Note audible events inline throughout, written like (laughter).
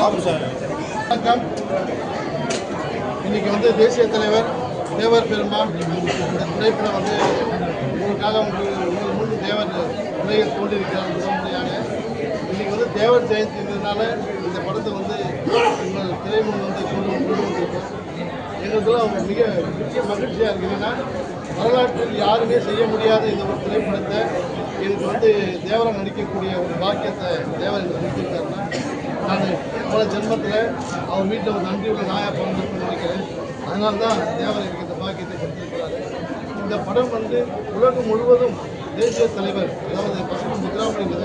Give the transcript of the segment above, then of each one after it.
வணக்கம். இன்னைக்கு வந்து தேசிய தலைவர் தேவர் பெருமான் இந்த திரைப்படம் வந்து உங்களுக்காக உங்களுக்கு மூணு முன் தேவர் உரையில் தோன்றியிருக்கிறார் முதன்முறையாக இன்னைக்கு வந்து தேவர் ஜெயந்திங்கிறதுனால இந்த படத்தை வந்து உங்கள் திரைமுன் வந்து கொண்டு கொண்டு வந்திருக்கோம். எங்களுக்கெல்லாம் மிக முக்கிய மகிழ்ச்சியாக இருக்குது ஏன்னா வரலாற்றில் யாருமே செய்ய முடியாத இந்த ஒரு திரைப்படத்தை எனக்கு வந்து தேவரை நடிக்கக்கூடிய ஒரு பாக்கியத்தை தேவர் எனக்கு கொடுத்துருக்காருன்னா நான் பல ஜென்மத்தில் அவர் வீட்டில் ஒரு நன்றி உள்ள நாயாக பிறந்திருக்குன்னு நினைக்கிறேன். அதனால தான் தேவர் எனக்கு இந்த பாக்கியத்தை கொடுத்திருக்கிறாரு. இந்த படம் வந்து உலகம் முழுவதும் தேசிய தலைவர் அதாவது பசுமை முத்துராமலிங்க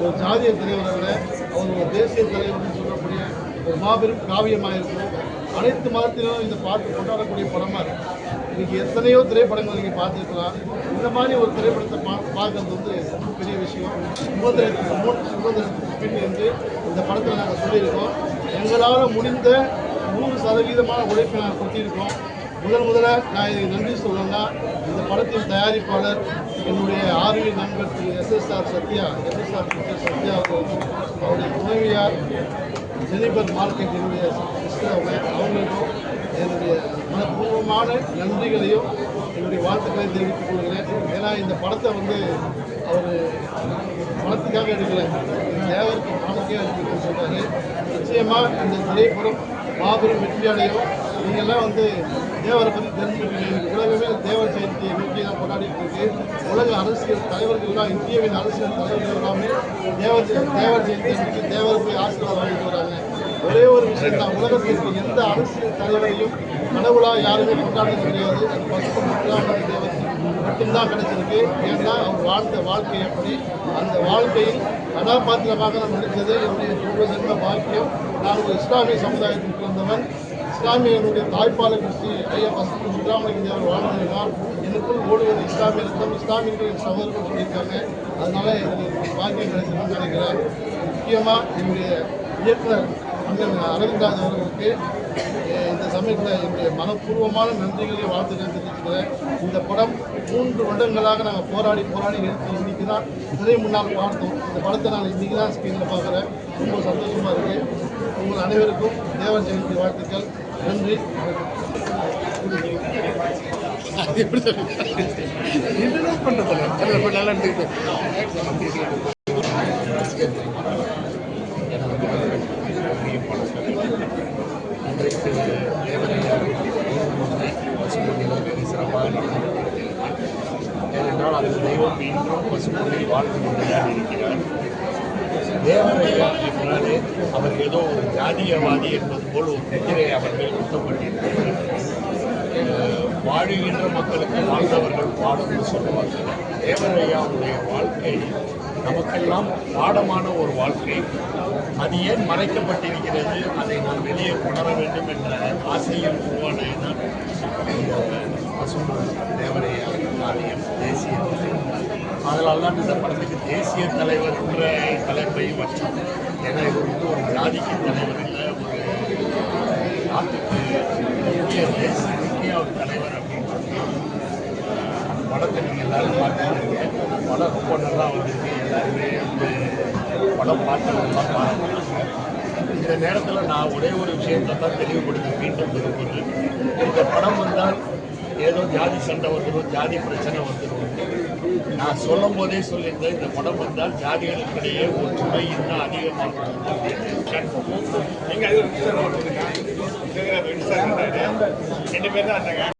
ஒரு ஜாதிய தலைவரை விட அவர் ஒரு தேசிய தலைவர்னு சொல்லக்கூடிய ஒரு மாபெரும் காவியமாக இருக்கும் அனைத்து மதத்திலும் இந்த பாட்டு கொண்டாடக்கூடிய படமாக இருக்கும் இன்னைக்கு எத்தனையோ திரைப்படங்கள் நீங்கள் பார்த்துருக்கலாம். இந்த மாதிரி ஒரு திரைப்படத்தை பா பார்க்கறது வந்து ரொம்ப பெரிய விஷயம். சுதந்திரத்துக்கு மூணு சுதந்திரத்துக்கு பின் என்று இந்த படத்தில் நாங்கள் சொல்லியிருக்கோம். எங்களால் முடிந்த நூறு சதவீதமான உழைப்பை நாங்கள் கொட்டியிருக்கோம் முதல் முதல்ல நான் இதுக்கு நன்றி சொல்லணும்னா இந்த படத்தின் தயாரிப்பாளர் என்னுடைய ஆர்வி நண்பர் திரு எஸ்எஸ்ஆர் சத்யா எஸ்எஸ்ஆர் சத்யா அவருடைய துணைவியார் ஜெனிபர் மார்க்கெட் என்னுடைய சிஸ்டர் அவங்க அவங்களுக்கும் என்னுடைய மனப்பூர்வமான நன்றிகளையும் என்னுடைய வாழ்த்துக்களையும் தெரிவித்துக் கொள்கிறேன். ஏன்னா இந்த படத்தை வந்து அவர் பணத்துக்காக எடுக்கல. தேவருக்கு பணத்துக்கே எடுக்கணும்னு சொல்றாரு. நிச்சயமாக இந்த திரைப்படம் மாபெரும் வெற்றி நீங்கள்லாம் வந்து தேவரை பற்றி தெரிஞ்சுக்கிட்டீங்க உலகமே தேவர் ஜெயந்தியை நோக்கி தான் கொண்டாடிட்டு இருக்கு. உலக அரசியல் தலைவர்கள்லாம் இந்தியாவின் அரசியல் தலைவர்கள் எல்லாமே தேவர் ஜெய- தேவர் ஜெயந்தி அன்னைக்கு தேவரை போய் ஆசீர்வாதம் வாங்கிட்டு வராங்க. ஒரே ஒரு விஷயம் தான். உலகத்திற்கு எந்த அரசியல் தலைவரையும் கடவுளாக யாருமே கொண்டாடுறது கிடையாது அது பசுமை முத்துராமலிங்க தேவர் மட்டும்தான் கிடைச்சிருக்கு. ஏன்னா அவர் வாழ்ந்த வாழ்க்கை எப்படி அந்த வாழ்க்கையில் கதாபாத்திரமாக நான் நடித்தது என்னுடைய பூர்வ ஜென்ம பாக்கியம். நான் ஒரு இஸ்லாமிய சமுதாயத்தில் பிறந்தவன் இஸ்லாமியனுடைய தாய்ப்பாலை குறித்து ஐயா பசுமை முத்துராமலிங்க தேவர் வாழ்ந்ததுனால் எனக்குள் ஓடுவது இஸ்லாமிய ரத்தம் இஸ்லாமியர்கள் என் சகோதரர்கள் சொல்லியிருக்காங்க. அதனால் எனக்கு பாக்கியம் கிடைச்சதுன்னு நினைக்கிறேன். முக்கியமாக என்னுடைய இயக்குனர் அண்ணன் அரவிந்த்ராஜ் அவர்களுக்கு இந்த சமயத்தில் என்னுடைய மனப்பூர்வமான நன்றிகளை வாழ்த்து தெரிவித்திருக்கிறேன் இந்த படம் மூன்று வருடங்களாக நாங்கள் போராடி போராடி எடுத்து இன்னைக்கு தான் திரை முன்னால் பார்த்தோம். இந்த படத்தை நான் இன்னைக்கு தான் ஸ்க்ரீனில் பார்க்குறேன். ரொம்ப சந்தோஷமாக இருக்குது உங்கள் அனைவருக்கும் தேவ ஜெயந்தி வாழ்த்துக்கள். நன்றி. (laughs) எப்படி இன்றைக்கு தெய்வம் வாழ்ந்து கொண்டுதான் இருக்கிறார் தேவரையாருக்கு அவர் ஏதோ ஒரு ஜாதியவாதி என்பது போல் ஒரு முத்திரை அவர்கள் குத்தப்பட்டிருக்கிறார் வாழுகின்ற மக்களுக்கு வாழ்ந்தவர்கள் பாடம்னு சொல்லுவார்கள் தேவரையாவுடைய வாழ்க்கை நமக்கெல்லாம் பாடமான ஒரு வாழ்க்கை. அது ஏன் மறைக்கப்பட்டிருக்கிறது? அதை நாம் வெளியே கொணர வேண்டும் என்ற ஆசையில் உருவான தான் பசுமை தேவரையார் காரியம் தேசிய தலைவர் அதனால தான் இந்த படத்துக்கு தேசிய தலைவர் என்ற வச்சோம். ஏன்னா இது வந்து ஒரு ஜாதிக்கு தலைவர் இல்லை ஒரு நாட்டுக்கு முக்கிய தேசிய முக்கிய ஒரு தலைவர் அப்படின்னு அந்த படத்தை நீங்கள் எல்லாரும் பார்த்துருக்கீங்க படம் ரொம்ப நல்லா வந்திருக்கு. எல்லாருமே வந்து படம் பார்த்தவங்கலாம் பாராட்டுறாங்க இந்த நேரத்தில் நான் ஒரே ஒரு விஷயத்தை தான் தெளிவுபடுத்த மீண்டும் விரும்புகிறேன் இந்த படம் வந்தால் ஏதோ ஜாதி சண்டை வந்துடும் ஜாதி பிரச்சனை வந்துடும் நான் சொல்லும் போதே சொல்லியிருந்தேன் இந்த படம் வந்தால் ஜாதிகளுக்கிடையே ஒற்றுமை இன்னும் அதிகமாகும் ரெண்டு பேர் தான் இருந்தாங்க